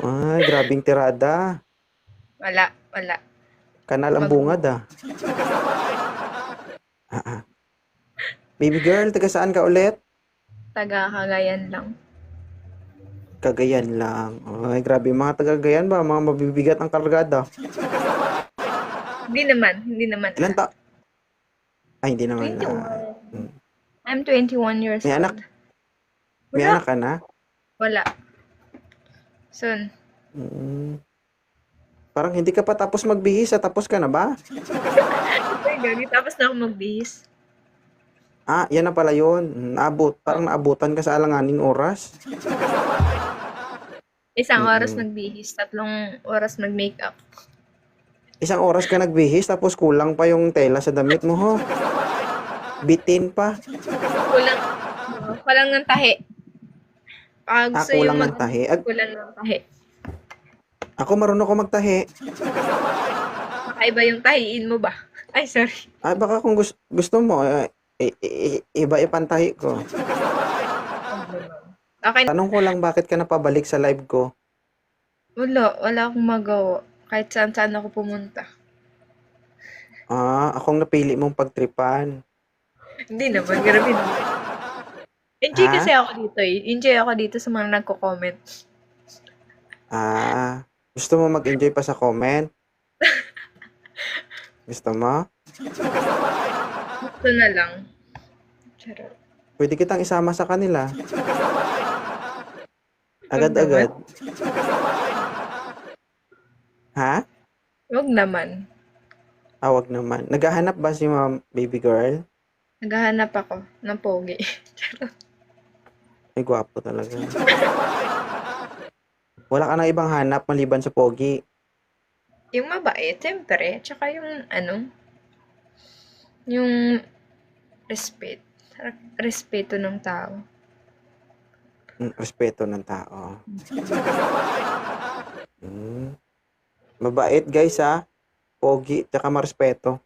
Ay, grabing tirada. Wala, wala. Kanal ang bungad ah. Ah, ah. Baby girl, taga saan ka ulit? Taga Cagayan lang. Cagayan lang. Ay, grabe mga taga Cagayan ba? Mga mabibigat ang kargada. Hindi naman, hindi naman. Ilan ta? Ay, hindi naman. 21. ah. Mm. I'm 21 years May old. anak? May anak ka na? Wala. Soon. Mm. Parang hindi ka pa tapos magbihis. ah. Tapos ka na ba? Ay, gagi. Tapos na ako magbihis. Ah, yan na pala yun. Naabot. Parang naabutan ka sa alanganing oras. Isang Mm-mm. oras magbihis, tatlong oras mag-makeup. Isang oras ka nagbihis tapos kulang pa yung tela sa damit mo, ho. Bitin pa. Kulang, kulang ng tahi. Pag Ah, gusto yung kulang mag- ng tahi. Ag- kulang ng tahi. ako marunong ko magtahi. Kakaiba yung tahiin mo ba? Ay, sorry. Ay, baka kung gusto, gusto mo, eh, i- i- iba ipantahi ko. Okay, Tanong ko lang bakit ka napabalik sa live ko. wala. Wala akong magawa. Kahit saan saan ako pumunta. Ah, akong napili mong pagtripan. Hindi naman, grabe naman. Enjoy Ha? kasi ako dito eh. Enjoy ako dito sa mga nagko-comment. Ah, gusto mo mag-enjoy pa sa comment? Gusto mo? Gusto na lang. Charot. Pwede kitang isama sa kanila. Agad-agad. Ha? Huwag naman. Awag naman. Naghahanap ba si ma'am baby girl? Naghahanap ako ng pogi. Charot. Ay, gwapo talaga. Wala ka na ibang hanap maliban sa pogi. Yung mabait, siyempre. Tsaka yung ano, yung respect. Respeto ng tao. Mm, Respeto ng tao. Mm. Mabait guys ha. Pogi, tsaka marespeto.